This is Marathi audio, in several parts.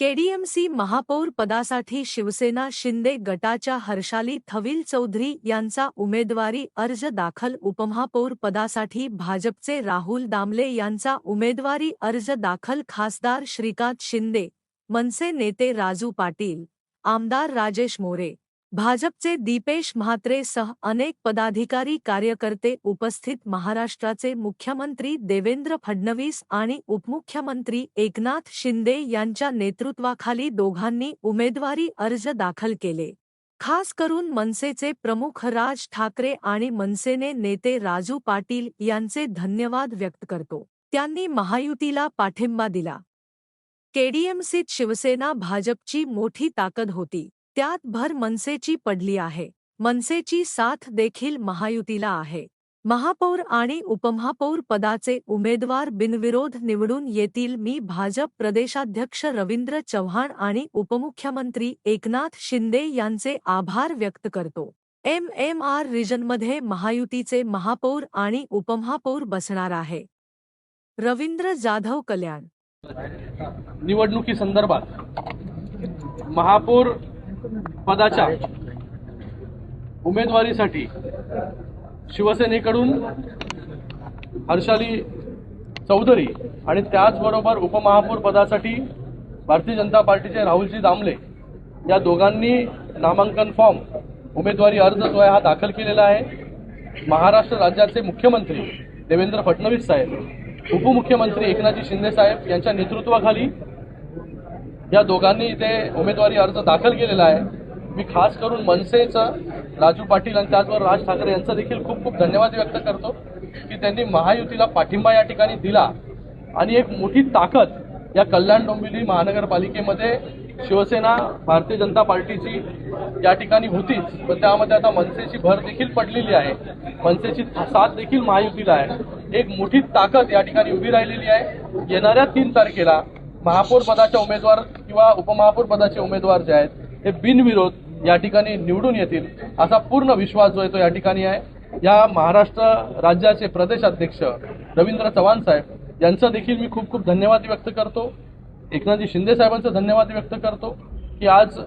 केडीएमसी महापौर पदासाठी शिवसेना शिंदे गटाच्या हर्षाली थविल चौधरी यांचा उमेदवारी अर्ज दाखल उपमहापौर पदासाठी भाजपचे राहुल दामले यांचा उमेदवारी अर्ज दाखल खासदार श्रीकांत शिंदे मनसे नेते राजू पाटील आमदार राजेश मोरे. भाजपचे दीपेश म्हात्रे सह अनेक पदाधिकारी कार्यकर्ते उपस्थित महाराष्ट्राचे मुख्यमंत्री देवेंद्र फडणवीस आणि उपमुख्यमंत्री एकनाथ शिंदे यांच्या नेतृत्वाखाली दोघांनी उमेदवारी अर्ज दाखल केले. खास करून मनसेचे प्रमुख राज ठाकरे आणि मनसेने नेते राजू पाटील यांचे धन्यवाद व्यक्त करतो. त्यांनी महायुतीला पाठिंबा दिला. केडीएमसीत शिवसेना भाजपची मोठी ताकद होती. त्यात भर मनसेची पडली आहे. मनसेची साथ देखील महायुतीला आहे. महापौर आणि उपमहापौर पदाचे उमेदवार बिनविरोध निवडून येतील मी भाजप प्रदेशाध्यक्ष रवींद्र चव्हाण आणि उपमुख्यमंत्री एकनाथ शिंदे यांचे आभार व्यक्त करतो. एम एम आर रिजनमध्ये महायुतीचे महापौर आणि उपमहापौर बसणार आहे. रवींद्र जाधव कल्याण. निवडणुकीसंदर्भात महापौर पदाच्या उमेदवारीसाठी शिवसेनेकडून हर्षाली चौधरी आणि त्याचबरोबर उपमहापौर पदासाठी भारतीय जनता पार्टीचे राहुलजी दामले या दोघांनी नामांकन फॉर्म उमेदवारी अर्ज जो आहे हा दाखल केलेला आहे. महाराष्ट्र राज्याचे मुख्यमंत्री देवेंद्र फडणवीस साहेब उपमुख्यमंत्री एकनाथजी शिंदे साहेब यांच्या नेतृत्वाखाली या दोघांनी इथे उमेदवारी अर्ज दाखल केलेला आहे. मी खास करून मनसेचं राजू पाटील आणि त्याचबरोबर राज ठाकरे यांचं देखील खूप खूप धन्यवाद व्यक्त करतो की त्यांनी महायुतीला पाठिंबा या ठिकाणी दिला. आणि एक मोठी ताकद या कल्याण डोंबिवली महानगरपालिकेमध्ये शिवसेना भारतीय जनता पार्टीची या ठिकाणी होतीच. पण त्यामध्ये आता मनसेची भर देखील पडलेली आहे. मनसेची साथ देखील महायुतीला आहे. एक मोठी ताकद या ठिकाणी उभी राहिलेली आहे. येणाऱ्या तीन तारखेला महापौर पदाच्या उमेदवार किंवा उपमहापौर पदाचे उमेदवार जे आहेत हे बिनविरोध या ठिकाणी निवडून येतील असा पूर्ण विश्वास जो आहे तो या ठिकाणी आहे. या महाराष्ट्र राज्याचे प्रदेशाध्यक्ष रवींद्र चव्हाण साहेब यांचं देखील मी खूप खूप धन्यवाद व्यक्त करतो. एकनाथजी शिंदे साहेबांचा धन्यवाद व्यक्त करतो की आज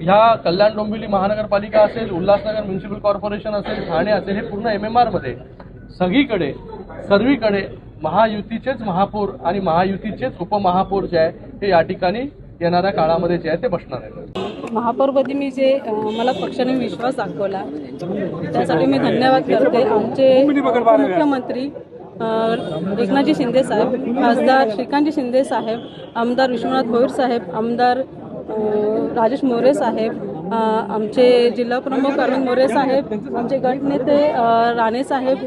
ह्या कल्याण डोंबिवली महानगरपालिका असेल उल्हासनगर म्युन्सिपल कॉर्पोरेशन असेल ठाणे असेल हे पूर्ण एम एम आरमध्ये सगळीकडे सर्वीकडे महायुतीचेच महापौर आणि महायुतीचेच उपमहापौर जे आहे हे या ठिकाणी येणाऱ्या काळामध्ये जे आहे ते बसणार आहे महापौरपदी मी जे मला पक्षाने विश्वास दाखवला त्यासाठी मी धन्यवाद करते. आमचे मुख्यमंत्री एकनाथजी शिंदे साहेब खासदार श्रीकांतजी शिंदे साहेब आमदार विश्वनाथ भोईर साहेब आमदार राजेश मोरे साहेब आमचे जिल्हा प्रमुख अरुण मोरे साहेब आमचे गटनेते राणे साहेब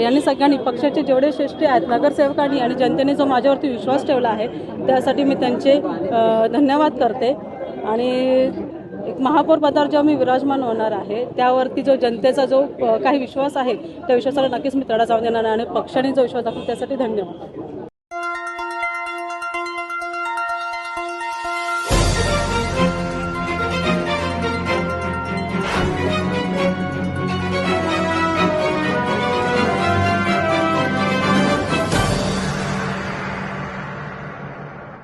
यांनी सगळ्यांनी पक्षाचे जेवढे श्रेष्ठ आहेत नगरसेवकांनी आणि जनतेने जो माझ्यावरती विश्वास ठेवला आहे त्यासाठी मी त्यांचे धन्यवाद करते. आणि एक महापौर पदावर जेव्हा मी विराजमान होणार आहे त्यावरती जो जनतेचा जो काही विश्वास आहे त्या विश्वासाला नक्कीच मी तडा जाऊन देणार आणि पक्षाने जो विश्वास दाखवला त्यासाठी धन्यवाद.